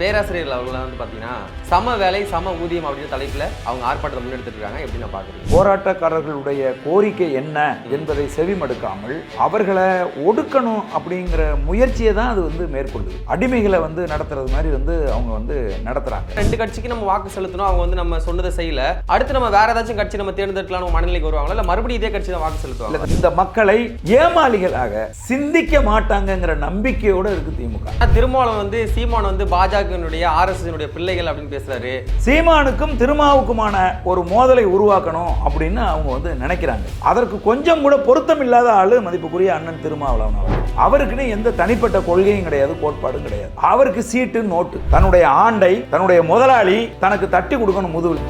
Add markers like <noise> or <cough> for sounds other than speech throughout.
பேராசிரியர்கள் அவங்களாம் வந்து பார்த்தீங்கன்னா சம வேலை சம ஊதியம் அப்படின்ற தலைப்பில் அவங்க ஆர்ப்பாட்டத்தை முன்னெடுத்துட்டு இருக்காங்க எப்படி நான் பார்க்குறீங்க போராட்டக்காரர்களுடைய கோரிக்கை என்ன என்பதை செவிமடுக்காமல் அவர்களை ஒடுக்கணும் அப்படிங்கிற முயற்சியை தான் அது வந்து மேற்கொள்ளுது. அடிமைகளை வந்து நடத்துறது மாதிரி வந்து அவங்க வந்து நடத்துறாங்க. ரெண்டு கட்சிக்கு நம்ம வாக்கு செலுத்தணும். அவங்க வந்து நம்ம சொன்னதை செய்யல. அடுத்து நம்ம வேற ஏதாச்சும் கட்சி நம்ம தேர்ந்தெடுக்கலாம் மனநிலைக்கு வருவாங்களா? இல்லை மறுபடியும் இதே கட்சி தான் வாக்கு செலுத்துவாங்க இந்த மக்களை ஏமாளிகளாக சிந்திக்க மாட்டாங்கங்கிற நம்பிக்கையோட இருக்கு திமுக. திருமாவளவன் வந்து சீமான் வந்து பாஜகனுடைய ஆர்எஸ்எஸ்னுடைய பிள்ளைகள் அப்படின்னு பேசுறாரு. சீமானுக்கும் திருமாவுக்குமான ஒரு மோதலை உருவாக்கணும் அப்படின்னு அவங்க வந்து நினைக்கிறாங்க. அதற்கு கொஞ்சம் கூட பொருத்தம் இல்லாத ஆளு மதிப்புக்குரிய அண்ணன் திருமாவளவன் அவருக்குன்னு எந்த தனிப்பட்ட கொள்கையும் கிடையாது கோட்பாடும் கிடையாது. அவருக்கு சீட்டு நோட்டு தன்னுடைய ஆண்டை தன்னுடைய முதலாளி தனக்கு தட்டி கொடுக்கணும் முதுகில்.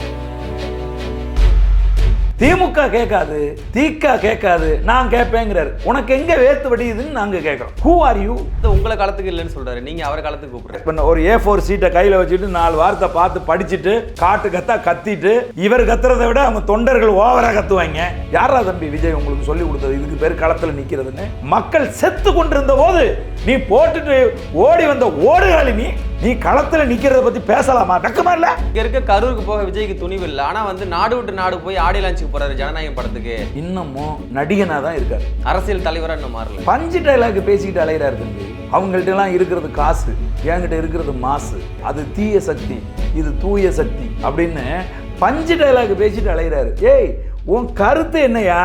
திமுக கேட்காது தீக்கா கேட்காது நான் கேட்பேங்கிறாரு. உனக்கு எங்க வேர்த்து வடியுதுன்னு நாங்க கேட்கறோம். ஹூ ஆர் யூ உங்களை காலத்துக்கு இல்லைன்னு சொல்றாரு. நீங்க அவர் காலத்துக்கு கூப்பிடுறாரு இப்ப ஒரு ஏ ஃபோர் சீட்டை கையில் வச்சுட்டு நாலு வார்த்தை பார்த்து படிச்சுட்டு காட்டு கத்தா கத்திட்டு இவர் கத்துறதை விட அவங்க தொண்டர்கள் ஓவரா கத்துவாங்க. யாரா தம்பி விஜய் உங்களுக்கு சொல்லி கொடுத்தது? இதுக்கு பேர் களத்தில் நிற்கிறதுன்னு மக்கள் செத்து கொண்டிருந்த போது நீ போட்டுட்டு ஓடி வந்த ஓடுகாலி நீ நீ களத்தில் நிற்கிறத பத்தி பேசலாமா? வெக்கமா இல்ல? இங்க இருக்க கரூருக்கு போக விஜய்க்கு துணிவு இல்லை. ஆனா வந்து நாடு விட்டு நாடு போய் ஆடி லான்ச்சுக்கு போறாரு ஜனநாயகம் படத்துக்கு. இன்னமும் நடிகனா தான் இருக்காரு. அரசியல் தலைவரா இன்னும் மாறல. பஞ்சு டைலாக் பேசிக்கிட்டு அலையிறாரு தம்பி. அவங்கள்ட்ட எல்லாம் இருக்கிறது காசு என்கிட்ட இருக்கிறது மாசு. அது தீய சக்தி இது தூய சக்தி அப்படின்னு பஞ்சு டைலாக் பேசிட்டு அலையிறாரு. ஏய் உன் கருத்து என்னையா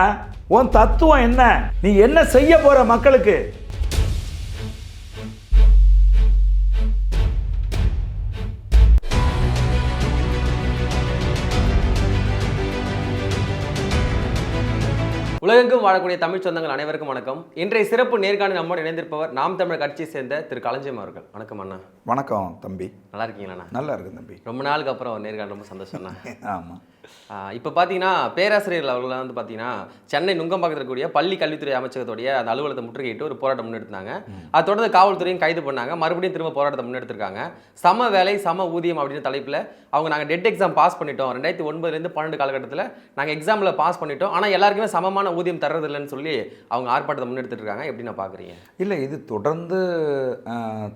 உன் தத்துவம் என்ன? நீ என்ன செய்ய போற மக்களுக்கு? உலகெங்கும் வாழக்கூடிய தமிழ் சொந்தங்கள் அனைவருக்கும் வணக்கம். இன்றைய சிறப்பு நேர்காணல் நம்மோடு இணைந்திருப்பவர் நாம் தமிழர் கட்சியை சேர்ந்த திரு. களஞ்சியம் அவர்கள். வணக்கம் அண்ணா. வணக்கம் தம்பி. நல்லா இருக்கீங்களா நல்லா இருக்கு தம்பி. ரொம்ப நாளுக்கு அப்புறம் நேர்காணல் ரொம்ப சந்தோஷம்ண்ணா <laughs> ஆமா. இப்போ பார்த்தீங்கன்னா பேராசிரியர்கள் அவர்கள்லாம் வந்து பார்த்தீங்கன்னா சென்னை நுங்கம்பாக்கத்தில் இருக்கக்கூடிய பள்ளி கல்வித்துறை அமைச்சகத்துடைய அந்த அலுவலகத்தை முற்றுகையிட்டு ஒரு போராட்டம் முன்னெடுத்தாங்க. அதை தொடர்ந்து காவல்துறையும் கைது பண்ணாங்க. மறுபடியும் திரும்ப போராட்டத்தை முன்னெடுத்திருக்காங்க. சம வேலை சம ஊதியம் அப்படின்னு தலைப்பில் அவங்க நாங்கள் டெட் எக்ஸாம் பாஸ் பண்ணிட்டோம். ரெண்டாயிரத்தி ஒன்பதுலேருந்து பன்னெண்டு காலகட்டத்தில் நாங்கள் எக்ஸாமில் பாஸ் பண்ணிட்டோம். ஆனால் எல்லாருக்குமே சமமான ஊதியம் தர்றது இல்லைன்னு சொல்லி அவங்க ஆர்ப்பாட்டத்தை முன்னெடுத்துட்டு இருக்காங்க எப்படி நான் பார்க்குறீங்க இல்லை இது தொடர்ந்து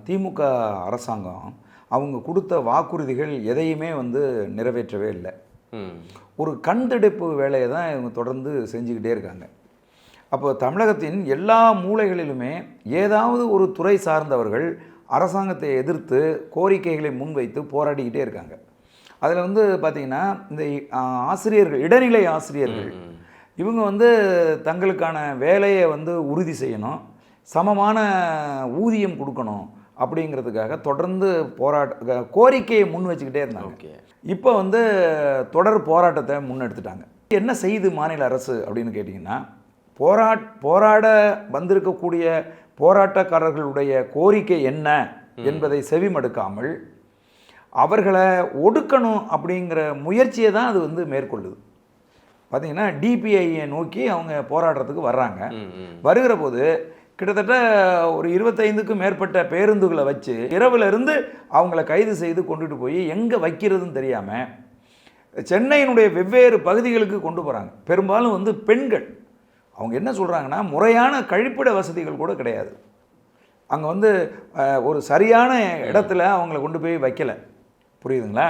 திமுக அரசாங்கம் அவங்க கொடுத்த வாக்குறுதிகள் எதையுமே வந்து நிறைவேற்றவே இல்லை. ஒரு கண்டெடுப்பு வேலையை தான் இவங்க தொடர்ந்து செஞ்சுக்கிட்டே இருக்காங்க. அப்போ தமிழகத்தின் எல்லா மூலைகளிலுமே ஏதாவது ஒரு துறை சார்ந்தவர்கள் அரசாங்கத்தை எதிர்த்து கோரிக்கைகளை முன்வைத்து போராடிக்கிட்டே இருக்காங்க. அதில் வந்து பார்த்திங்கன்னா இந்த ஆசிரியர்கள் இடைநிலை ஆசிரியர்கள் இவங்க வந்து தங்களுக்கான வேலையை வந்து உறுதி செய்யணும் சமமான ஊதியம் கொடுக்கணும் அப்படிங்கிறதுக்காக தொடர்ந்து போராட்ட கோரிக்கையை முன் வச்சுக்கிட்டே இருந்தாங்க. இப்போ வந்து தொடர் போராட்டத்தை முன்னெடுத்துட்டாங்க என்ன செய்யுது மாநில அரசு அப்படின்னு கேட்டிங்கன்னா போராட் போராட வந்திருக்கக்கூடிய போராட்டக்காரர்களுடைய கோரிக்கை என்ன என்பதை செவிமடுக்காமல் அவர்களை ஒடுக்கணும் அப்படிங்கிற முயற்சியை தான் அது வந்து மேற்கொள்ளுது. பார்த்தீங்கன்னா டிபிஐயை நோக்கி அவங்க போராடுறதுக்கு வர்றாங்க. வருகிற போது கிட்டத்தட்ட ஒரு இருபத்தைந்துக்கும் மேற்பட்ட பேருந்துகளை வச்சு இரவுலேருந்து அவங்கள கைது செய்து கொண்டுட்டு போய் எங்கே வைக்கிறதுன்னு தெரியாமல் சென்னையினுடைய வெவ்வேறு பகுதிகளுக்கு கொண்டு போகிறாங்க பெரும்பாலும் வந்து பெண்கள். அவங்க என்ன சொல்கிறாங்கன்னா முறையான கழிப்பிட வசதிகள் கூட கிடையாது. அங்கே வந்து ஒரு சரியான இடத்துல அவங்கள கொண்டு போய் வைக்கலை. புரியுதுங்களா?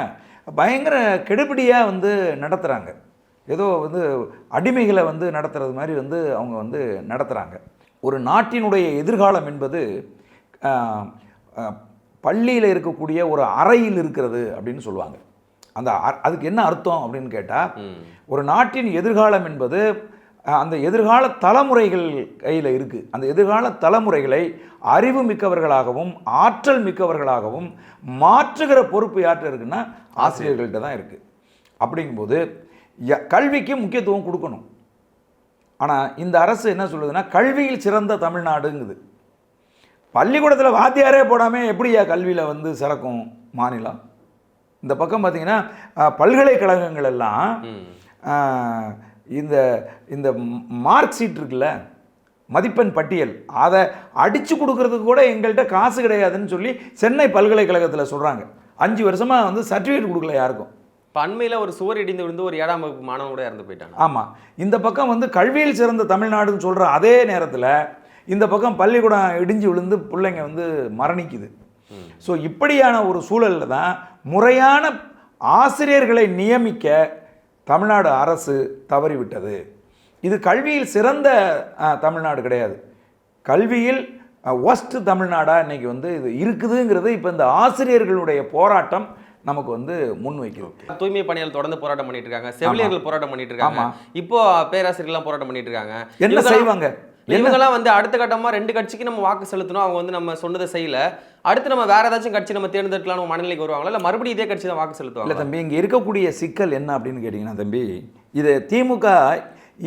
பயங்கர கெடுபிடியாக வந்து நடத்துகிறாங்க ஏதோ வந்து அடிமைகளை வந்து நடத்துறது மாதிரி வந்து அவங்க வந்து நடத்துகிறாங்க ஒரு நாட்டினுடைய எதிர்காலம் என்பது பள்ளியில் இருக்கக்கூடிய ஒரு அறையில் இருக்கிறது அப்படின்னு சொல்லுவாங்க. அந்த அ- அதுக்கு என்ன அர்த்தம் அப்படின்னு கேட்டால் ஒரு நாட்டின் எதிர்காலம் என்பது அந்த எதிர்கால தலைமுறைகள் கையில் இருக்குது அந்த எதிர்கால தலைமுறைகளை அறிவு மிக்கவர்களாகவும் ஆற்றல் மிக்கவர்களாகவும் மாற்றுகிற பொறுப்பு யார்கிட்ட இருக்குன்னா ஆசிரியர்கள்ட்ட தான் இருக்குது அப்படிங்கும்போது கல்விக்கு முக்கியத்துவம் கொடுக்கணும். ஆனால் இந்த அரசு என்ன சொல்லுதுன்னா கல்வியில் சிறந்த தமிழ்நாடுங்குது. பள்ளிக்கூடத்தில் வாத்தியாரே போடாமல் எப்படியா கல்வியில் வந்து சிறக்கும் மாநிலம்? இந்த பக்கம் பார்த்தீங்கன்னா பல்கலைக்கழகங்கள் எல்லாம் இந்த இந்த மார்க் ஷீட் இருக்குல்ல மதிப்பெண் பட்டியல் அதை அடித்து கொடுக்கறதுக்கு கூட எங்கள்கிட்ட காசு கிடையாதுன்னு சொல்லி சென்னை பல்கலைக்கழகத்தில் சொல்கிறாங்க அஞ்சு வருஷமாக வந்து சர்டிஃபிகேட் கொடுக்கல யாருக்கும். இப்போ அண்மையில் ஒரு சுவர் இடிந்து விழுந்து ஒரு ஏழாம் வகுப்பு மாணவன் கூட இறந்து போயிட்டாங்க ஆமாம் இந்த பக்கம் வந்து கல்வியில் சிறந்த தமிழ்நாடுன்னு சொல்கிற அதே நேரத்தில் இந்த பக்கம் பள்ளிக்கூடம் இடிஞ்சு விழுந்து பிள்ளைங்க வந்து மரணிக்குது. ஸோ இப்படியான ஒரு சூழலில் தான் முறையான ஆசிரியர்களை நியமிக்க தமிழ்நாடு அரசு தவறிவிட்டது இது கல்வியில் சிறந்த தமிழ்நாடு கிடையாது. கல்வியில் ஒஸ்ட் தமிழ்நாடா இன்னைக்கு வந்து இது இருக்குதுங்கிறது இப்போ இந்த ஆசிரியர்களுடைய போராட்டம் நமக்கு வந்து முன்வைக்குது தூய்மை பணியாளர் தொடர்ந்து போராட்டம் பண்ணிட்டு இருக்காங்க. செவிலியர்கள் போராட்டம் பண்ணிட்டு இருக்காங்க. இப்போ பேராசிரியர்கள்லாம் போராட்டம் பண்ணிட்டு இருக்காங்க. என்ன செய்வாங்க? இவங்கெல்லாம் வந்து அடுத்த கட்டமா ரெண்டு கட்சிக்கு நம்ம வாக்கு செலுத்தணும். அவங்க வந்து நம்ம சொன்னதை செய்யல. அடுத்து நம்ம வேற ஏதாச்சும் கட்சி நம்ம தேர்ந்தெடுக்கலாம் மனநிலைக்கு வருவாங்களா? இல்ல மறுபடியும் இதே கட்சி தான் வாக்கு இல்லை செலுத்துவாங்க தம்பி இங்கே இருக்கக்கூடிய சிக்கல் என்ன அப்படின்னு கேட்டிங்கன்னா தம்பி இது திமுக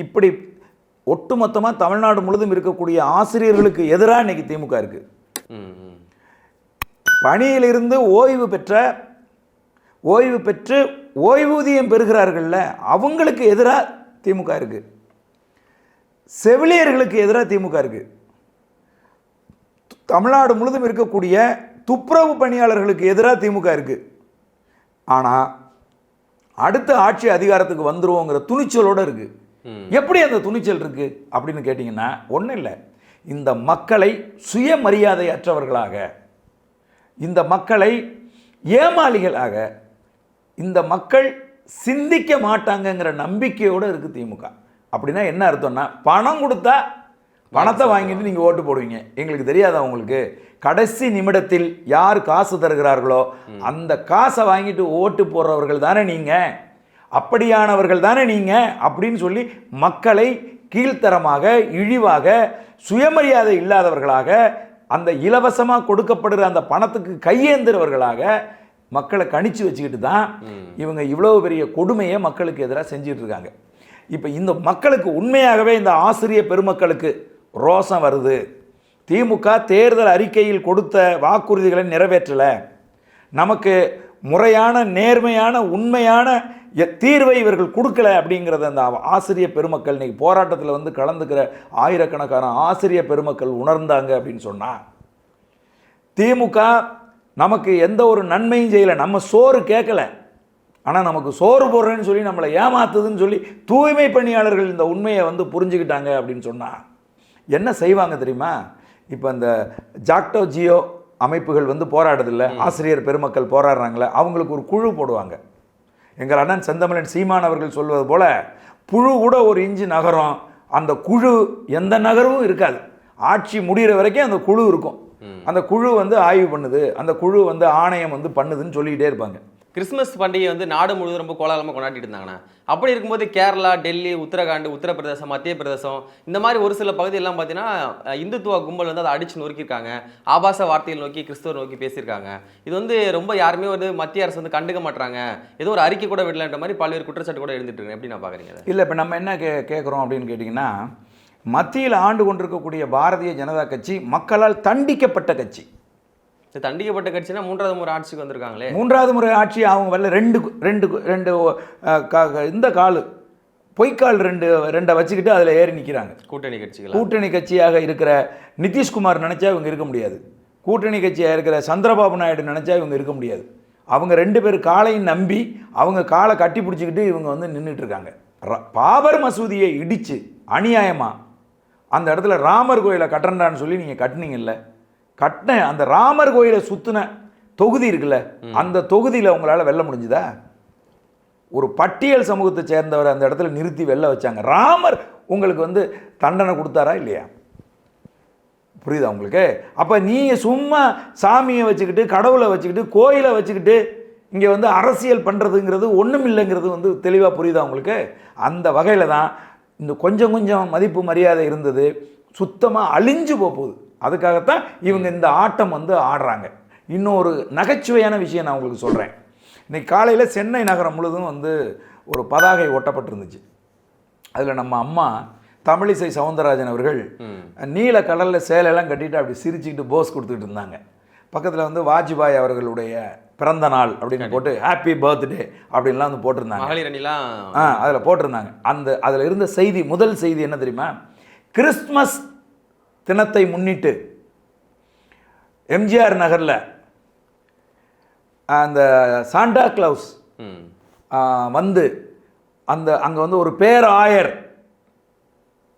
இப்படி ஒட்டுமொத்தமாக தமிழ்நாடு முழுதும் இருக்கக்கூடிய ஆசிரியர்களுக்கு எதிராக இன்னைக்கு திமுக இருக்குது பணியிலிருந்து ஓய்வு பெற்ற ஓய்வு பெற்று ஓய்வூதியம் பெறுகிறார்கள்ல அவங்களுக்கு எதிராக திமுக இருக்கு. செவிலியர்களுக்கு எதிராக திமுக இருக்கு. தமிழ்நாடு முழுதும் இருக்கக்கூடிய துப்புரவு பணியாளர்களுக்கு எதிராக திமுக இருக்கு. ஆனால் அடுத்த ஆட்சி அதிகாரத்துக்கு வந்துருவோங்கிற துணிச்சலோட இருக்கு. எப்படி அந்த துணிச்சல் இருக்கு அப்படின்னு கேட்டிங்கன்னா ஒன்றும் இல்லை. இந்த மக்களை சுயமரியாதையற்றவர்களாக இந்த மக்களை ஏமாளிகளாக இந்த மக்கள் சிந்திக்க மாட்டாங்கங்கிற நம்பிக்கையோடு இருக்கு திமுக. அப்படின்னா என்ன அர்த்தம்னா பணம் கொடுத்தா பணத்தை வாங்கிட்டு நீங்கள் ஓட்டு போடுவீங்க. எங்களுக்கு தெரியாதா உங்களுக்கு? கடைசி நிமிடத்தில் யார் காசு தருகிறார்களோ அந்த காசை வாங்கிட்டு ஓட்டு போடுறவர்கள் தானே நீங்கள் அப்படியானவர்கள் தானே நீங்கள் அப்படின்னு சொல்லி மக்களை கீழ்த்தரமாக இழிவாக சுயமரியாதை இல்லாதவர்களாக அந்த இலவசமாக கொடுக்கப்படுற அந்த பணத்துக்கு கையேந்துறவர்களாக மக்களை கணிச்சு வச்சுக்கிட்டு தான் இவங்க இவ்வளவு பெரிய கொடுமையை மக்களுக்கு எதிராக செஞ்சுட்டு இருக்காங்க இப்போ இந்த மக்களுக்கு உண்மையாகவே இந்த ஆசிரியர் பெருமக்களுக்கு ரோசம் வருது. திமுக தேர்தல் அறிக்கையில் கொடுத்த வாக்குறுதிகளை நிறைவேற்றலை. நமக்கு முறையான நேர்மையான உண்மையான எ- தீர்வை இவர்கள் கொடுக்கல அப்படிங்கிறத அந்த ஆசிரியர் பெருமக்கள் இன்னைக்கு போராட்டத்தில் வந்து கலந்துக்கிற ஆயிரக்கணக்கான ஆசிரியர் பெருமக்கள் உணர்ந்தாங்க அப்படின்னு சொன்னா திமுக நமக்கு எந்த ஒரு நன்மையும் செய்யலை. நம்ம சோறு கேட்கல. ஆனால் நமக்கு சோறு போடுறேன்னு சொல்லி நம்மளை ஏமாத்துதுன்னு சொல்லி தூய்மை பணியாளர்கள் இந்த உண்மையை வந்து புரிஞ்சுக்கிட்டாங்க அப்படின்னு சொன்னா என்ன செய்வாங்க தெரியுமா? இப்போ இந்த ஜாக்டோ ஜியோ அமைப்புகள் வந்து போராடுதில்ல ஆசிரியர் பெருமக்கள் போராடுறாங்களே அவங்களுக்கு ஒரு குழு போடுவாங்க. எங்கள் அண்ணன் செந்தமிழன் சீமான் அவர்கள் சொல்வது போல புழு கூட ஒரு இன்ச்சு நகரம். அந்த குழு எந்த நகரமும் இருக்காது. ஆட்சி முடிகிற வரைக்கும் அந்த குழு இருக்கும். அந்த குழு வந்து ஆய்வு பண்ணுது. அந்த குழு வந்து ஆணையம் வந்து பண்ணுதுன்னு சொல்லிக்கிட்டே இருப்பாங்க. கிறிஸ்மஸ் பண்டிகை வந்து நாடு முழுவதும் ரொம்ப கோலாகலமாக கொண்டாடிட்டு இருந்தாங்கண்ணா அப்படி இருக்கும்போது கேரளா டெல்லி உத்தரகாண்ட் உத்தரப்பிரதேசம் மத்திய பிரதேசம் இந்த மாதிரி ஒரு சில பகுதியெல்லாம் பார்த்தீங்கன்னா இந்துத்துவ கும்பல் வந்து அதை அடிச்சு நொறுக்கியிருக்காங்க. ஆபாச வார்த்தைகள் நோக்கி கிறிஸ்துவர் நோக்கி பேசியிருக்காங்க. இது வந்து ரொம்ப யாருமே வந்து மத்திய அரசு வந்து கண்டுக்க மாட்டாங்க ஏதோ ஒரு அறிக்கை கூட விடலன்ற மாதிரி பல்வேறு குற்றச்சாட்டு கூட எழுந்துட்டு இருக்கு எப்படி நான் பார்க்குறீங்க இல்லை இப்போ நம்ம என்ன கே கேட்குறோம் அப்படின்னு கேட்டிங்கன்னா மத்தியில் ஆண்டு கொண்டிருக்கக்கூடிய பாரதிய ஜனதா கட்சி மக்களால் தண்டிக்கப்பட்ட கட்சி. தண்டிக்கப்பட்ட கட்சினா மூன்றாவது முறை ஆட்சிக்கு வந்திருக்காங்களே. மூன்றாவது முறை ஆட்சி அவங்க வரல ரெண்டு ரெண்டு ரெண்டு இந்த கால் பொய்க்கால் ரெண்டு ரெண்டை வச்சுக்கிட்டு அதில் ஏறி நிற்கிறாங்க கூட்டணி கட்சிகள்? கூட்டணி கட்சியாக இருக்கிற நிதிஷ்குமார் நினைச்சா இவங்க இருக்க முடியாது. கூட்டணி கட்சியாக இருக்கிற சந்திரபாபு நாயுடு நினைச்சா இவங்க இருக்க முடியாது. அவங்க ரெண்டு பேர் காலையும் நம்பி அவங்க காலை கட்டி பிடிச்சிக்கிட்டு இவங்க வந்து நின்றுட்டு இருக்காங்க. பாபர் மசூதியை இடிச்சு அநியாயமா அந்த இடத்துல ராமர் கோயிலை கட்டுறண்டான்னு சொல்லி நீங்கள் கட்டுனீங்கல்ல. கட்டின அந்த ராமர் கோயிலை சுத்தின தொகுதி இருக்குல்ல அந்த தொகுதியில் உங்களால் வெல்ல முடிஞ்சுதா? ஒரு பட்டியல் சமூகத்தை சேர்ந்தவர் அந்த இடத்துல நிறுத்தி வெளில வச்சாங்க. ராமர் உங்களுக்கு வந்து தண்டனை கொடுத்தாரா இல்லையா? புரியுதா உங்களுக்கு? அப்போ நீங்கள் சும்மா சாமியை வச்சுக்கிட்டு கடவுளை வச்சுக்கிட்டு கோயிலை வச்சுக்கிட்டு இங்கே வந்து அரசியல் பண்ணுறதுங்கிறது ஒன்றும் இல்லைங்கிறது வந்து தெளிவாக புரியுதா உங்களுக்கு? அந்த வகையில் தான் இந்த கொஞ்சம் கொஞ்சம் மதிப்பு மரியாதை இருந்தது சுத்தமாக அழிஞ்சு போக போகுது அதுக்காகத்தான் இவங்க இந்த ஆட்டம் வந்து ஆடுறாங்க. இன்னொரு நகைச்சுவையான விஷயம் நான் உங்களுக்கு சொல்கிறேன் இன்னைக்கு காலையில் சென்னை நகரம் முழுதும் வந்து ஒரு பதாகை ஒட்டப்பட்டிருந்துச்சு அதில் நம்ம அம்மா தமிழிசை சவுந்தரராஜன் அவர்கள் நீல கடலில் சேலையெல்லாம் கட்டிட்டு அப்படி சிரிச்சுக்கிட்டு போஸ் கொடுத்துட்டு இருந்தாங்க. பக்கத்தில் வந்து வாஜ்பாய் அவர்களுடைய பிறந்த நாள் அப்படின்னு போட்டு ஹாப்பி பர்த்டே அப்படின்லாம் வந்து போட்டிருந்தாங்க. மகளிர் அணிலாம் ஆ அதில் போட்டிருந்தாங்க. அந்த அதில் இருந்த செய்தி முதல் செய்தி என்ன தெரியுமா? கிறிஸ்மஸ் தினத்தை முன்னிட்டு எம்ஜிஆர் நகரில் அந்த சாண்டா கிளவுஸ் வந்து அந்த அங்கே வந்து ஒரு பேராயர்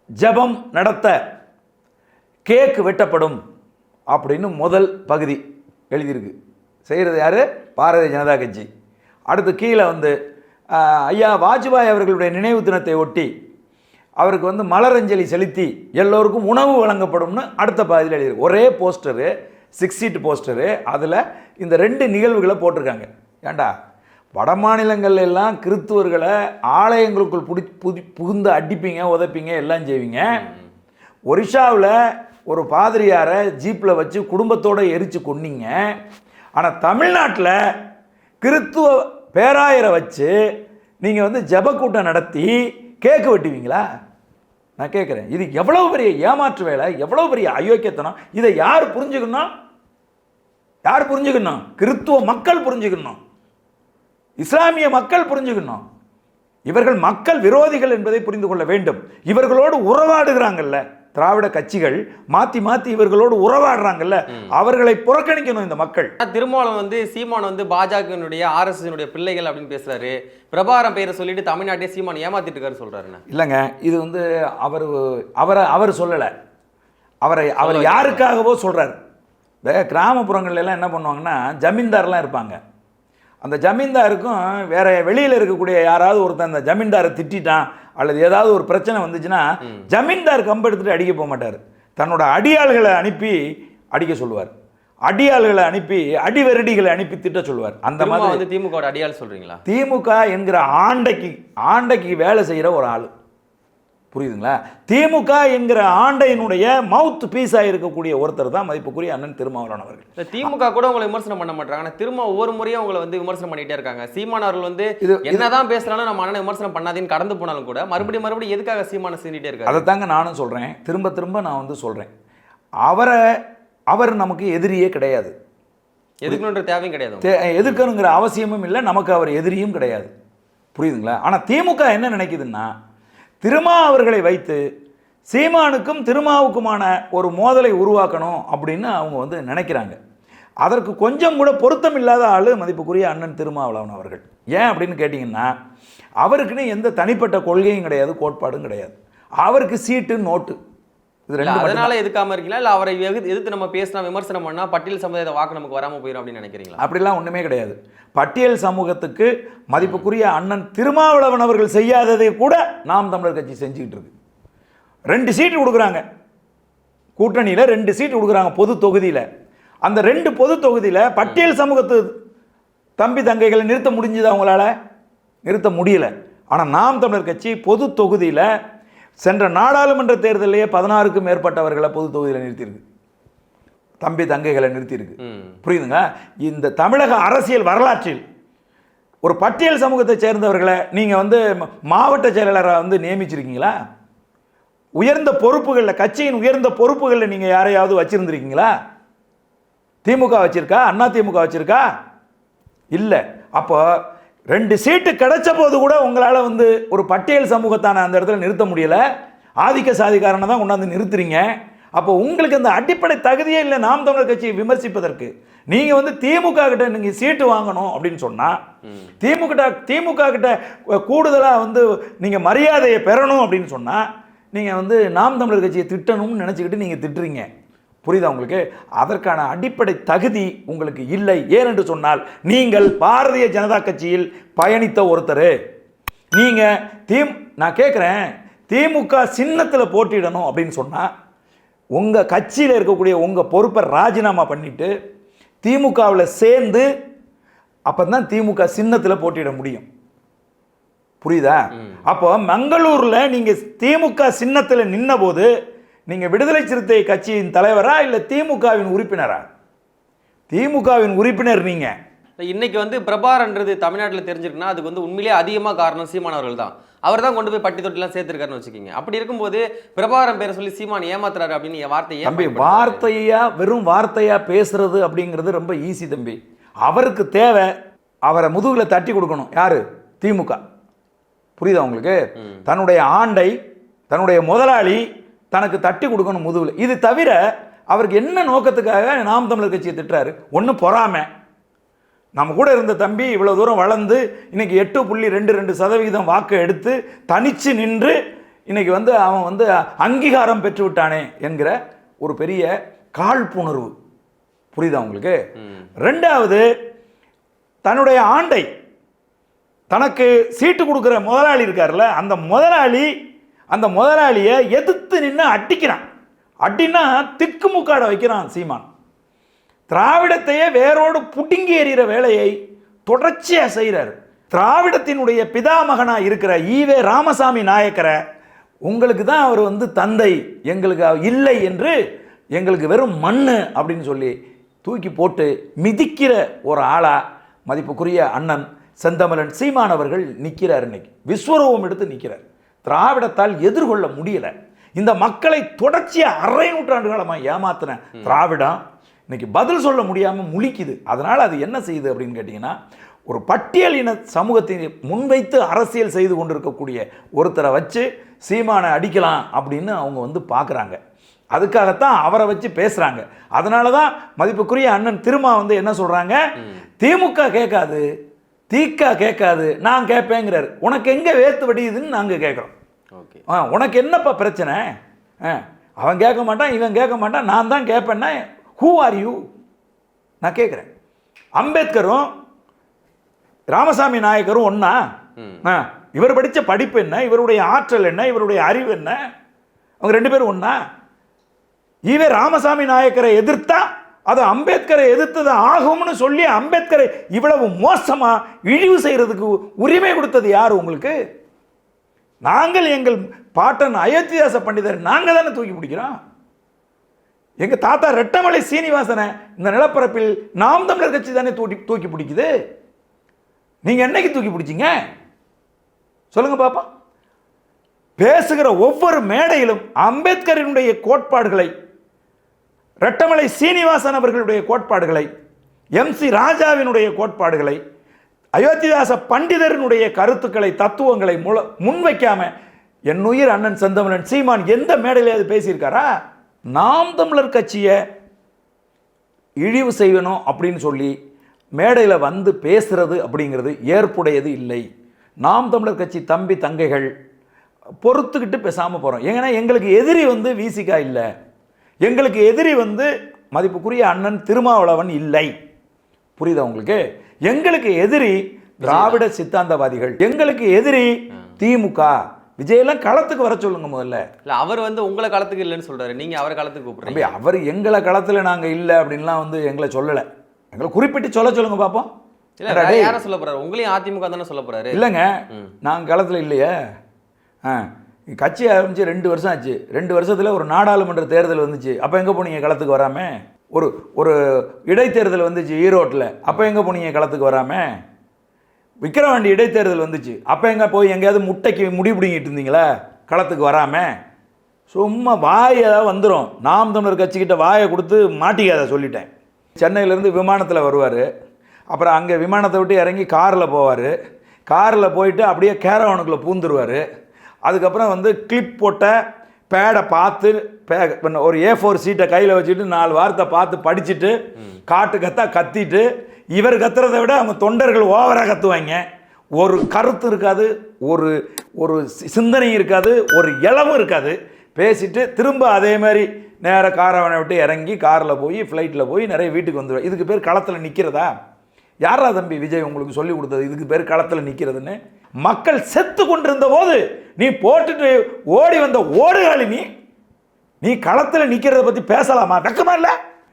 ஜெபம் நடத்த கேக் வெட்டப்படும். அப்படின்னு முதல் பகுதி எழுதியிருக்கு. செய்கிறது யார்? பாரதிய ஜனதா கட்சி. அடுத்து கீழே வந்து ஐயா வாஜ்பாய் அவர்களுடைய நினைவு தினத்தை ஒட்டி அவருக்கு வந்து மலரஞ்சலி செலுத்தி எல்லோருக்கும் உணவு வழங்கப்படும்னு அடுத்த பாதியில் எழுதியிருக்கு. ஒரே போஸ்டரு சிக்ஸ் சீட் போஸ்டரு அதில் இந்த ரெண்டு நிகழ்வுகளை போட்டிருக்காங்க. ஏண்டா? வட மாநிலங்கள்ல எல்லாம் கிறித்துவர்களை ஆலயங்களுக்குள் புடி புதி புகுந்து அடிப்பீங்க உதைப்பீங்க எல்லாம் செய்வீங்க. ஒரிஷாவில் ஒரு பாதிரியாரை ஜீப்பில் வச்சு குடும்பத்தோடு எரித்து கொன்னீங்க. ஆனால் தமிழ்நாட்டில் கிறித்துவ பேராயரை வச்சு நீங்கள் வந்து ஜெபக்கூட்டம் நடத்தி கேக்கு வெட்டுவீங்களா? நான் கேட்குறேன் இது எவ்வளோ பெரிய ஏமாற்று வேலை எவ்வளோ பெரிய அயோக்கியத்தனம்? இதை யார் புரிஞ்சுக்கணும் யார் புரிஞ்சுக்கணும்? கிறித்துவ மக்கள் புரிஞ்சுக்கணும். இஸ்லாமிய மக்கள் புரிஞ்சுக்கணும். இவர்கள் மக்கள் விரோதிகள் என்பதை புரிந்து கொள்ள வேண்டும். இவர்களோடு உறவாடுகிறாங்கல்ல. திராவிட கட்சிகள் மாத்தி மாத்தி இவர்களோடு உறவாடுறாங்கல்ல அவர்களை புறக்கணிக்கணும் இந்த மக்கள். ஆனா திருமாவளவன் வந்து சீமான் வந்து பாஜகனுடைய ஆர்எஸ்எஸ்னுடைய பிள்ளைகள் அப்படின்னு பேசுறாரு. பிரபாரம் பெயரை சொல்லிட்டு தமிழ்நாட்டே சீமான் ஏமாத்திட்டு இருக்காரு இல்லைங்க இது வந்து அவர் அவரை அவர் சொல்லலை. அவரை அவர் யாருக்காகவோ சொல்றாரு. இந்த கிராமப்புறங்கள்ல எல்லாம் என்ன பண்ணுவாங்கன்னா ஜமீன்தார்லாம் இருப்பாங்க. அந்த ஜமீன்தாருக்கும் வேற வெளியில் இருக்கக்கூடிய யாராவது ஒருத்தன் அந்த ஜமீன்தாரை திட்டிட்டான் அல்லது ஏதாவது ஒரு பிரச்சனை வந்துச்சுன்னா ஜமீன்தார் கம்பு எடுத்துட்டு அடிக்க போக மாட்டார். தன்னோட அடியாள்களை அனுப்பி அடிக்க சொல்லுவார். அடியாள்களை அனுப்பி அடிவெரடிகளை அனுப்பி திட்ட சொல்லுவார். அந்த மாதிரி வந்து திமுக அடியாள் சொல்றீங்களா? திமுக என்கிற ஆண்டைக்கு ஆண்டைக்கு வேலை செய்கிற ஒரு ஆள். புரியுதுங்களா? திமுக என்கிற ஆண்டையினுடைய மவுத் பீஸாக இருக்கக்கூடிய ஒருத்தர் தான் மதிப்புக்குரிய அண்ணன் திருமாவளவன் அவர்கள். திமுக கூட உங்களை விமர்சனம் பண்ண மாட்டாங்க. திரும்ப ஒவ்வொரு முறையும் உங்களை வந்து விமர்சனம் பண்ணிட்டே இருக்காங்க. சீமான் அவர்கள் வந்து இது- என்னதான் பேசுறாலும் நம்ம அண்ணனை விமர்சனம் பண்ணாதீன்னு கடந்து போனாலும் கூட மறுபடியும் மறுபடியும் எதுக்காக சீமான சீண்டிட்டே இருக்காரு? அதைத்தாங்க நானும் சொல்கிறேன் திரும்ப திரும்ப நான் வந்து சொல்கிறேன் அவரை அவர் நமக்கு எதிரியே கிடையாது. எதுக்குன்ற தேவையும் கிடையாது. எதிர்க்கணுங்கிற அவசியமும் இல்லை. நமக்கு அவர் எதிரியும் கிடையாது. புரியுதுங்களா? ஆனால் திமுக என்ன நினைக்குதுன்னா திருமா அவர்களை வைத்து சீமானுக்கும் திருமாவுக்குமான ஒரு மோதலை உருவாக்கணும் அப்படின்னு அவங்க வந்து நினைக்கிறாங்க. அதற்கு கொஞ்சம் கூட பொருத்தம் இல்லாத ஆள் மதிப்புக்குரிய அண்ணன் திருமாவளவன் அவர்கள். ஏன் அப்படின்னு கேட்டிங்கன்னா அவருக்குன்னு எந்த தனிப்பட்ட கொள்கையும் கிடையாது கோட்பாடும் கிடையாது. அவருக்கு சீட்டு நோட்டு. இது. அதனால எதுக்காம இருக்கீங்களா? இல்ல அவரை எதிர்த்து நம்ம பேசினா விமர்சனம் பண்ணா பட்டியல் சமுதாய வாக்கு நமக்கு வராம போயிடும் அப்படின்னு நினைக்கிறீங்களா? அப்படிலாம் ஒன்றுமே கிடையாது. பட்டியல் சமூகத்துக்கு மதிப்புக்குரிய அண்ணன் திருமாவளவன் அவர்கள் செய்யாததை கூட நாம் தமிழர் கட்சி செஞ்சுக்கிட்டு இருக்கு. ரெண்டு சீட்டு கொடுக்குறாங்க. கூட்டணியில் ரெண்டு சீட்டு கொடுக்குறாங்க பொது தொகுதியில். அந்த ரெண்டு பொது தொகுதியில் பட்டியல் சமூகத்து தம்பி தங்கைகளை நிறுத்த முடிஞ்சது அவங்களால நிறுத்த முடியல. ஆனால் நாம் தமிழர் கட்சி பொது தொகுதியில் சென்ற நாடாளுமன்ற தேர்தலிலேயே பதினாறுக்கும் மேற்பட்டவர்களை பொது தொகுதியில் நிறுத்தியிருக்கு. தம்பி தங்கைகளை நிறுத்தியிருக்கு. புரியுதுங்க? இந்த தமிழக அரசியல் வரலாற்றில் ஒரு பட்டியல் சமூகத்தை சேர்ந்தவர்களை நீங்கள் வந்து மாவட்ட செயலாளராக வந்து நியமிச்சிருக்கீங்களா? உயர்ந்த பொறுப்புகளில் கட்சியின் உயர்ந்த பொறுப்புகளில் நீங்கள் யாரையாவது வச்சிருந்திருக்கீங்களா? திமுக வச்சிருக்கா? அண்ணா திமுக வச்சிருக்கா? இல்லை. அப்போ ரெண்டு சீட்டு கிடைச்ச போது கூட உங்களால் வந்து ஒரு பட்டியல் சமூகத்தான அந்த இடத்துல நிறுத்த முடியலை. ஆதிக்க சாதிகாரனை தான் கொண்டாந்து நிறுத்துறீங்க. அப்போ உங்களுக்கு அந்த அடிப்படை தகுதியே இல்லை நாம் தமிழர் கட்சியை விமர்சிப்பதற்கு. நீங்கள் வந்து திமுக கிட்ட நீங்கள் சீட்டு வாங்கணும் அப்படின்னு சொன்னால் திமுக திமுக கிட்ட கூடுதலாக வந்து நீங்கள் மரியாதையை பெறணும் அப்படின்னு சொன்னால் நீங்கள் வந்து நாம் தமிழர் கட்சியை திட்டணும்னு நினச்சிக்கிட்டு நீங்கள் திட்டுறீங்க. புரியுதா உங்களுக்கு? அதற்கான அடிப்படை தகுதி உங்களுக்கு இல்லை. ஏனென்று சொன்னால் நீங்கள் பாரதிய ஜனதா கட்சியில் பயணித்த ஒருத்தர். நீங்கள் தீம் நான் கேட்குறேன் திமுக சின்னத்தில் போட்டியிடணும் அப்படின்னு சொன்னால் உங்கள் கட்சியில் இருக்கக்கூடிய உங்கள் பொறுப்பை ராஜினாமா பண்ணிட்டு திமுகவில் சேர்ந்து அப்போ தான் திமுக சின்னத்தில் போட்டியிட முடியும். புரியுதா? அப்போ மங்களூர்ல நீங்க திமுக சின்னத்தில் நின்ன போது நீங்க விடுதலை சிறுத்தை கட்சியின் தலைவரா இல்ல திமுகவின் உறுப்பினரா? திமுகவின் உறுப்பினர் நீங்க. இன்னைக்கு வந்து பிரபாரன்றது தமிழ்நாட்டில் தெரிஞ்சிருக்குன்னா அதுக்கு வந்து உண்மையிலேயே அதிகமாக காரணம் சீமான் அவர்கள் தான். அவர் தான் கொண்டு போய் பட்டி தொட்டிலாம் சேர்த்திருக்காருன்னு வச்சுக்கோங்க. அப்படி இருக்கும்போது பிரபாரம் பேரை சொல்லி சீமான் ஏமாத்துறாரு அப்படின்னு என் வார்த்தை ஏன் தம்பி பயன்படுத்துறாரு? வார்த்தையா வெறும் வார்த்தையா பேசுறது அப்படிங்கிறது ரொம்ப ஈஸி தம்பி. அவருக்கு தேவை அவரை முதுகுல தட்டி கொடுக்கணும். யாரு? திமுக. புரியுதா உங்களுக்கு? தன்னுடைய ஆண்டை தன்னுடைய முதலாளி தனக்கு தட்டி கொடுக்கணும் முதுகுல. இது தவிர அவருக்கு என்ன நோக்கத்துக்காக நாம் தமிழர் கட்சியை திட்டுறாரு? ஒன்று பொறாமை. நம்ம கூட இருந்த தம்பி இவ்வளோ தூரம் வளர்ந்து இன்னைக்கு எட்டு புள்ளி ரெண்டு ரெண்டு சதவிகிதம் வாக்கு எடுத்து தனிச்சு நின்று இன்னைக்கு வந்து அவன் வந்து அங்கீகாரம் பெற்று விட்டானே என்கிற ஒரு பெரிய காழ்ப்புணர்வு. புரியுதா உங்களுக்கு. ரெண்டாவது தன்னுடைய ஆண்டை தனக்கு சீட்டு கொடுக்குற முதலாளி இருக்கார்ல அந்த முதலாளி அந்த முதலாளியை எதிர்த்து நின்று அடிக்கிறான். அடின்னா திக்குமுக்காட வைக்கிறான் சீமான். திராவிடத்தையே வேரோடு புடுங்கி எறிகிற வேலையை தொடர்ச்சியாக செய்கிறார். திராவிடத்தினுடைய பிதாமகனாக இருக்கிற ஈவே ராமசாமி நாயக்கரை உங்களுக்கு தான் அவர் வந்து தந்தை எங்களுக்கு இல்லை என்று எங்களுக்கு வெறும் மண் அப்படின்னு சொல்லி தூக்கி போட்டு மிதிக்கிற ஒரு ஆளா மதிப்புக்குரிய அண்ணன் செந்தமலன் சீமானவர்கள் நிற்கிறார் இன்னைக்கு. விஸ்வரூபம் எடுத்து நிற்கிறார் திராவிடத்தால் எதிர்கொள்ள முடியல. இந்த மக்களை தொடர்ச்சியாக அரை நூற்றாண்டு காலமாக ஏமாத்தின திராவிடம் இன்னைக்கு பதில் சொல்ல முடியாமல் முழிக்குது. அதனால் அது என்ன செய்யுது அப்படின்னு கேட்டிங்கன்னா ஒரு பட்டியலின சமூகத்தை முன்வைத்து அரசியல் செய்து கொண்டிருக்கக்கூடிய ஒருத்தரை வச்சு சீமானை அடிக்கலாம் அப்படின்னு அவங்க வந்து பார்க்குறாங்க அதுக்காகத்தான் அவரை வச்சு பேசுகிறாங்க அதனால தான் மதிப்புக்குரிய அண்ணன் திருமா வந்து என்ன சொல்கிறாங்க திமுக கேட்காது. தீக்கா கேட்காது நான் கேட்பேங்கிறார். உனக்கு எங்கே வேர்த்து வடியுதுன்னு நாங்கள் கேட்குறோம். ஓகே. ஆ உனக்கு என்னப்பா பிரச்சனை? ஆ அவன் கேட்க மாட்டான் இவன் கேட்க மாட்டான் நான் தான் கேட்பேன்னா ஹூ ஆர் யூ நான் கேட்குறேன். அம்பேத்கரும் ராமசாமி நாயக்கரும் ஒன்றா. ஆ இவர் படித்த படிப்பு என்ன? இவருடைய ஆற்றல் என்ன? இவருடைய அறிவு என்ன? அவங்க ரெண்டு பேரும் ஒன்றா ஈவே ராமசாமி நாயக்கரை எதிர்த்தா அது அம்பேத்கரை எதிர்த்தது ஆகும்னு சொல்லி அம்பேத்கரை இவ்வளவு மோசமாக இழிவு செய்கிறதுக்கு உரிமை கொடுத்தது யார் உங்களுக்கு? நாங்கள் எங்கள் பாட்டன் அயோத்திதாச பண்டிதர் நாங்கள் தானே தூக்கி பிடிக்கிறோம். எங்கள் தாத்தா ரெட்டமலை சீனிவாசனை இந்த நிலப்பரப்பில் நாம் தமிழர் கட்சி தானே தூக்கி தூக்கி பிடிக்குது. நீங்கள் என்னைக்கு தூக்கி பிடிச்சீங்க? சொல்லுங்க பாப்பா. பேசுகிற ஒவ்வொரு மேடையிலும் அம்பேத்கரினுடைய கோட்பாடுகளை ரெட்டமலை சீனிவாசன் அவர்களுடைய கோட்பாடுகளை எம் சி ராஜாவினுடைய கோட்பாடுகளை அயோத்திதாச பண்டிதரினுடைய கருத்துக்களை தத்துவங்களை முல முன்வைக்காம என்னுயிர் அண்ணன் செந்தமிழன் சீமான் எந்த மேடையில அது பேசியிருக்காரா? நாம் தமிழர் கட்சியை இழிவு செய்யணும் அப்படின்னு சொல்லி மேடையில் வந்து பேசுறது அப்படிங்கிறது ஏற்புடையது இல்லை. நாம் தமிழர் கட்சி தம்பி தங்கைகள் பொறுத்துக்கிட்டு பேசாமல் போகிறோம் ஏன்னா எங்களுக்கு எதிரி வந்து வீசிக்கா இல்லை. எங்களுக்கு எதிரி வந்து மதிப்புக்குரிய அண்ணன் திருமாவளவன் இல்லை. புரியுதா உங்களுக்கு? எங்களுக்கு எதிரி திராவிட சித்தாந்தவாதிகள். எங்களுக்கு எதிரி திமுக. விஜயெல்லாம் களத்துக்கு வர சொல்லுங்க முதல்ல. இல்ல அவர் வந்து உங்களை காலத்துக்கு இல்லைன்னு சொல்றாரு. நீங்க அவரை காலத்துக்கு தம்பி கூப்பிடுறீங்க அவர் எங்களை களத்தில் நாங்கள் இல்லை அப்படின்லாம் வந்து எங்களை சொல்லலை. எங்களை குறிப்பிட்டு சொல்ல சொல்லுங்க பார்ப்போம் இல்ல யாரை சொல்ல போறாரு? உங்களையும் அதிமுக தானே சொல்ல போறாரு? இல்லைங்க. நாங்கள் களத்தில் இல்லையே. ஆ. கட்சி ஆரம்பித்து ரெண்டு வருஷம் ஆச்சு. ரெண்டு வருஷத்தில் ஒரு நாடாளுமன்ற தேர்தல் வந்துச்சு. அப்போ எங்கே போனீங்க களத்துக்கு வராம? ஒரு ஒரு இடைத்தேர்தல் வந்துச்சு ஈரோட்டில். அப்போ எங்கே போனீங்க களத்துக்கு வராமல் விக்கிரவாண்டி இடைத்தேர்தல் வந்துச்சு. அப்போ எங்கே போய் எங்கேயாவது முட்டைக்கு முடி பிடிங்கிட்டு இருந்தீங்களா? களத்துக்கு வராம? சும்மா வாய் ஏதாவது வந்துடும் நாம் தமிழர் கட்சிக்கிட்ட வாயை கொடுத்து மாட்டிக்காத சொல்லிட்டேன். சென்னையிலேருந்து விமானத்தில் வருவார். அப்புறம் அங்கே விமானத்தை விட்டு இறங்கி காரில் போவார். காரில் போயிட்டு அப்படியே கேரவனுக்குள்ளே பூந்துருவார். அதுக்கப்புறம் வந்து கிளிப் போட்ட பேடை பார்த்து பே ஒரு ஏ ஃபோர் சீட்டை கையில் வச்சுட்டு நாலு வார்த்தை பார்த்து படிச்சுட்டு காட்டு கத்தா கத்திட்டு இவர் கத்துறதை விட அவங்க தொண்டர்கள் ஓவராக கத்துவாங்க. ஒரு கருத்து இருக்காது ஒரு ஒரு சி- சிந்தனை இருக்காது ஒரு இளவும் இருக்காது. பேசிட்டு திரும்ப அதே மாதிரி நேராக காரவனை விட்டு இறங்கி காரில் போய் ஃப்ளைட்டில் போய் நிறைய வீட்டுக்கு வந்துடுவேன் இதுக்கு பேர் களத்தில் நிற்கிறதா யாரா தம்பி விஜய் உங்களுக்கு சொல்லி கொடுத்தது? இதுக்கு பேர் களத்தில் நிற்கிறதுன்னு மக்கள் செத்து கொண்டிருந்த போது நீ போட்டுட்டு ஓடி வந்த ஓடுகாலி நீ நீ களத்தில் நிற்கிறத பற்றி பேசலாமா? வெக்கமா இல்லை?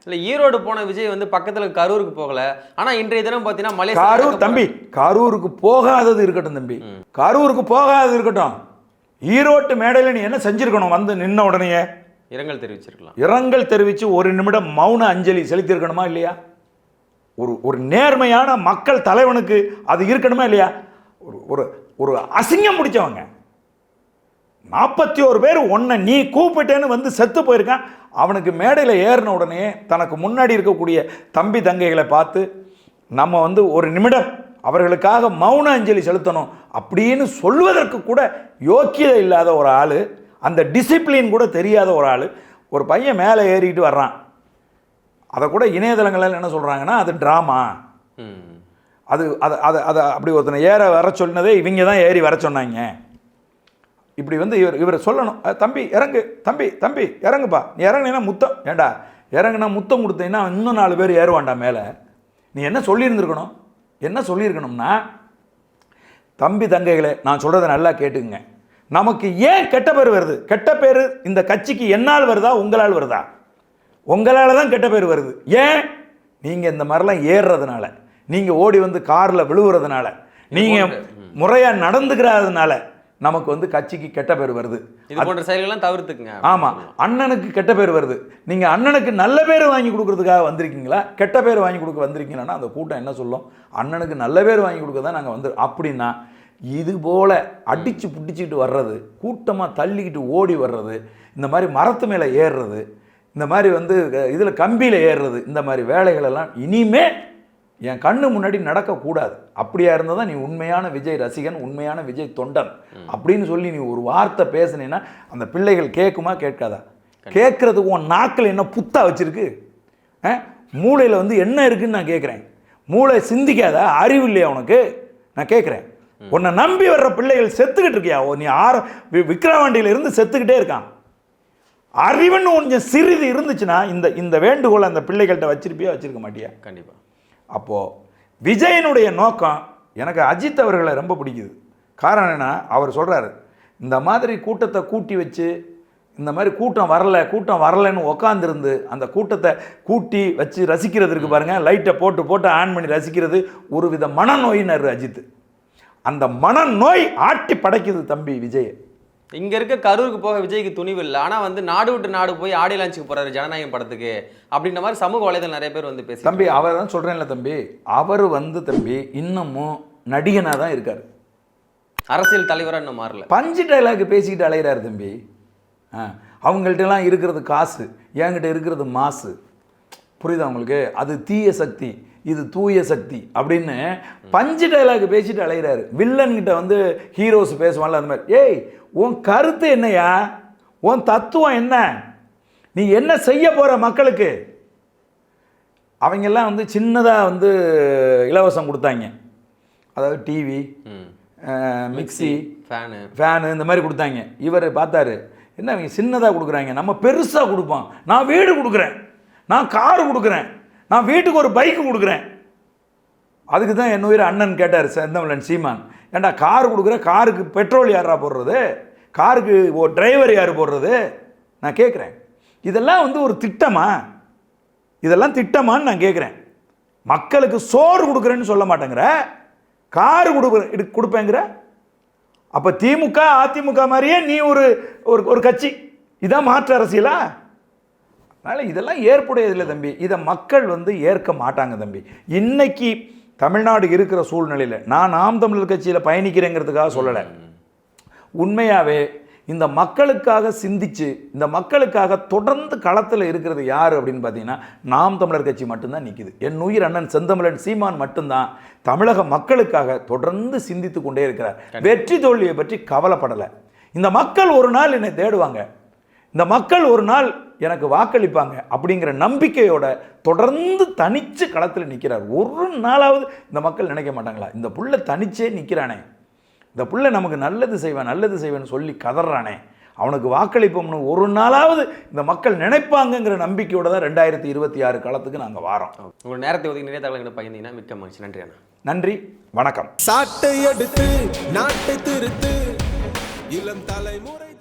இல்ல ஈரோடு போன விஜய் வந்து பக்கத்துல கரூருக்கு போகல. ஆனா இன்றைய தினம் பாத்தீங்கன்னா மலேசியா கரூர் தம்பி கரூருக்கு போகாதது இருக்கட்டும் தம்பி. கரூருக்கு போகாதது இருக்கட்டும். ஈரோட்டு மேடையில் நீ என்ன செஞ்சிருக்கணும்? வந்து நின்ன உடனேயே. இரங்கல் தெரிவிச்சிருக்கலாம். இரங்கல் தெரிவித்து ஒரு நிமிடம் மௌன அஞ்சலி செலுத்தியிருக்கணுமா இல்லையா? ஒரு ஒரு நேர்மையான மக்கள் தலைவனுக்கு அது இருக்கணுமா இல்லையா? ஒரு ஒரு ஒரு அசிங்கம் பிடிச்சவங்க. நாற்பத்தி ஒரு பேர் உன்னை நீ கூப்பிட்டேன்னு வந்து செத்து போயிருக்கான். அவனுக்கு மேடையில் ஏறின உடனே தனக்கு முன்னாடி இருக்கக்கூடிய தம்பி தங்கைகளை பார்த்து நம்ம வந்து ஒரு நிமிடம் அவர்களுக்காக மௌன அஞ்சலி செலுத்தணும் அப்படின்னு சொல்வதற்கு கூட யோக்கியதை இல்லாத ஒரு ஆள் அந்த டிசிப்ளின் கூட தெரியாத ஒரு ஆள் ஒரு பையன் மேலே ஏறிக்கிட்டு வர்றான். அதை கூட இணையதளங்களில் என்ன சொல்கிறாங்கன்னா அது ட்ராமா அது அதை அதை அதை அப்படி ஒருத்தனை ஏற வர சொன்னதே இவங்க தான் ஏறி வர சொன்னாங்க. இப்படி வந்து இவர் இவர் சொல்லணும். தம்பி இறங்கு தம்பி தம்பி இறங்குப்பா. நீ இறங்குனீன்னா முத்தம் ஏண்டா? இறங்குனா முத்தம் கொடுத்தீங்கன்னா இன்னும் நாலு பேர் ஏறுவான்டா மேலே. நீ என்ன சொல்லியிருந்துருக்கணும்? என்ன சொல்லியிருக்கணும்னா தம்பி தங்கைகளே நான் சொல்கிறத நல்லா கேட்டுங்க நமக்கு ஏன் கெட்ட பேர் வருது? கெட்ட பேர் இந்த கட்சிக்கு என்னால் வருதா? உங்களால் வருதா? உங்களால் தான் கெட்ட பேர் வருது. ஏன்? நீங்கள் இந்த மாதிரிலாம் ஏறுறதுனால. நீங்கள் ஓடி வந்து காரில் விழுவுறதுனால நீங்கள் முறையாக நடந்துக்கிறதுனால நமக்கு வந்து கட்சிக்கு கெட்ட பேர் வருது. இது போன்ற செயல்கள்லாம் தவிர்த்துக்குங்க. ஆமாம் அண்ணனுக்கு கெட்ட பேர் வருது. நீங்கள் அண்ணனுக்கு நல்ல பேர் வாங்கி கொடுக்கறதுக்காக வந்திருக்கீங்களா? கெட்ட பேர் வாங்கி கொடுக்க வந்திருக்கீங்களான்னா அந்த கூட்டம் என்ன சொல்லும்? அண்ணனுக்கு நல்ல பேர் வாங்கி கொடுக்க தான் நாங்கள் வந்து அப்படின்னா இது போல அடித்து புடிச்சிக்கிட்டு வர்றது கூட்டமாக தள்ளிக்கிட்டு ஓடி வர்றது இந்த மாதிரி மரத்து மேலே ஏறுறது இந்த மாதிரி வந்து இதில் கம்பியில் ஏறுறது இந்த மாதிரி வேலைகளெல்லாம் இனிமே என் கண்ணு முன்னாடி நடக்கக்கூடாது. அப்படியா இருந்தால் தான் நீ உண்மையான விஜய் ரசிகன் உண்மையான விஜய் தொண்டன் அப்படின்னு சொல்லி நீ ஒரு வார்த்தை பேசுனீன்னா அந்த பிள்ளைகள் கேட்குமா? கேட்காதா? கேட்கறதுக்கு உன் நாக்கில் என்ன புத்தா வச்சிருக்கு? மூளையில் வந்து என்ன இருக்குன்னு நான் கேட்குறேன். மூளை சிந்திக்காதா? அறிவு இல்லையா உனக்கு? நான் கேட்குறேன். உன்னை நம்பி வர்ற பிள்ளைகள் செத்துக்கிட்டு இருக்கியா? ஓ, நீ ஆர விக்ரவாண்டியில இருந்து செத்துக்கிட்டே இருக்கான். அறிவுன்னு கொஞ்சம் சிறிது இருந்துச்சுன்னா இந்த இந்த வேண்டுகோளை அந்த பிள்ளைகள்கிட்ட வச்சிருப்பியா? வச்சிருக்க மாட்டியா? கண்டிப்பா. அப்போது விஜயனுடைய நோக்கம் எனக்கு அஜித் அவர்களை ரொம்ப பிடிக்குது. காரணம் என்ன அவர் சொல்கிறாரு இந்த மாதிரி கூட்டத்தை கூட்டி வச்சு இந்த மாதிரி கூட்டம் வரல கூட்டம் வரலைன்னு உக்காந்துருந்து அந்த கூட்டத்தை கூட்டி வச்சு ரசிக்கிறது பாருங்கள் லைட்டை போட்டு போட்டு ஆன் பண்ணி ரசிக்கிறது ஒரு வித மனநோயினர் அஜித். அந்த மனநோய் ஆட்டி படைக்குது தம்பி விஜய் இங்க இருக்க கரூருக்கு போக விஜய்க்கு துணிவு இல்லை. ஆனா வந்து நாடு விட்டு நாடு போய் ஆடி லான்ச்சுக்கு போறாரு ஜனநாயகம் படத்துக்கு அப்படின்ற மாதிரி சமூக வலைதளம் நிறைய பேர் வந்து பேசி தம்பி அவர் தான் சொல்கிறேன்ல தம்பி அவர் வந்து தம்பி இன்னமும் நடிகனாக தான் இருக்கார். அரசியல் தலைவரா இன்னும் மாறல. பஞ்சு டைலாக் பேசிக்கிட்டு அலைகிறாரு தம்பி. அவங்கள்ட்டலாம் இருக்கிறது காசு என்கிட்ட இருக்கிறது மாசு. புரியுதா உங்களுக்கு? அது தீய சக்தி. இது தூய சக்தி அப்படின்னு பஞ்சு டைலாக் பேசிட்டு அலைகிறாரு வில்லன் கிட்ட வந்து ஹீரோஸ் பேசுவான்ல அந்த மாதிரி. ஏய் உன் கருத்து என்னையா உன் தத்துவம் என்ன? நீ என்ன செய்ய போற மக்களுக்கு? அவங்கெல்லாம் வந்து சின்னதாக வந்து இலவசம் கொடுத்தாங்க. அதாவது டிவி ம். மிக்ஸி ஃபேனு ஃபேனு இந்த மாதிரி கொடுத்தாங்க. இவர் பார்த்தாரு என்ன அவங்க சின்னதாக கொடுக்குறாங்க? நம்ம பெருசாக கொடுப்போம். நான் வீடு கொடுக்குறேன். நான் கார் கொடுக்குறேன். நான் வீட்டுக்கு ஒரு பைக்கு கொடுக்குறேன். அதுக்கு தான் என் உயிர் அண்ணன் கேட்டார் செந்தமிழன் சீமான்? ஏன்டா கார் கொடுக்குற? காருக்கு பெட்ரோல் யாரா போடுறது? காருக்கு ஓ டிரைவர் யார் போடுறது? நான் கேட்குறேன் இதெல்லாம் வந்து ஒரு திட்டமா? இதெல்லாம் திட்டமான்னு நான் கேட்குறேன் மக்களுக்கு சோறு கொடுக்குறேன்னு சொல்ல மாட்டேங்கிற? கார் கொடுக்குற கொடுப்பேங்கிற? அப்போ திமுக அதிமுக மாதிரியே நீ ஒரு ஒரு ஒரு கட்சி. இதான் மாற்று அரசியலா? அதனால் இதெல்லாம் ஏற்புடையதில்லை தம்பி. இதை மக்கள் வந்து ஏற்க மாட்டாங்க தம்பி. இன்னைக்கு தமிழ்நாடு இருக்கிற சூழ்நிலையில் நான் நாம் தமிழர் கட்சியில் பயணிக்கிறேங்கிறதுக்காக சொல்லலை. உண்மையாகவே இந்த மக்களுக்காக சிந்திச்சு இந்த மக்களுக்காக தொடர்ந்து களத்தில் இருக்கிறது யார் அப்படின்னு பார்த்தீங்கன்னா நாம் தமிழர் கட்சி மட்டும்தான் நிற்கிது என் உயிர் அண்ணன் செந்தமிழன் சீமான் மட்டும்தான் தமிழக மக்களுக்காக தொடர்ந்து சிந்தித்து கொண்டே இருக்கிறார். வெற்றி தோல்வியை பற்றி கவலைப்படலை. இந்த மக்கள் ஒரு நாள் என்னை தேடுவாங்க. இந்த மக்கள் ஒரு நாள் எனக்கு வாக்களிப்பாங்க அப்படிங்கிற நம்பிக்கையோட தொடர்ந்து தனிச்சு களத்தில் நிற்கிறார் ஒரு நாளாவது இந்த மக்கள் நினைக்க மாட்டாங்களா? இந்த புள்ள தனிச்சே நிற்கிறானே இந்த புள்ள நமக்கு நல்லது செய்வேன் நல்லது செய்வேன்னு சொல்லி கதறானே. அவனுக்கு வாக்களிப்போம்னு ஒரு நாளாவது இந்த மக்கள் நினைப்பாங்கங்கிற நம்பிக்கையோட தான் ரெண்டாயிரத்தி இருபத்தி ஆறு காலத்துக்கு நாங்கள் வாரோம். உங்களோட நேரத்தை ஒதுக்கி நிறைய தகவல்களை பகிர்ந்தீங்கன்னா மிக்க மகிழ்ச்சி. நன்றி அண்ணா. நன்றி வணக்கம். சாட்டை எடுத்து நாட்டை திருத்து இளம் தலைமுறை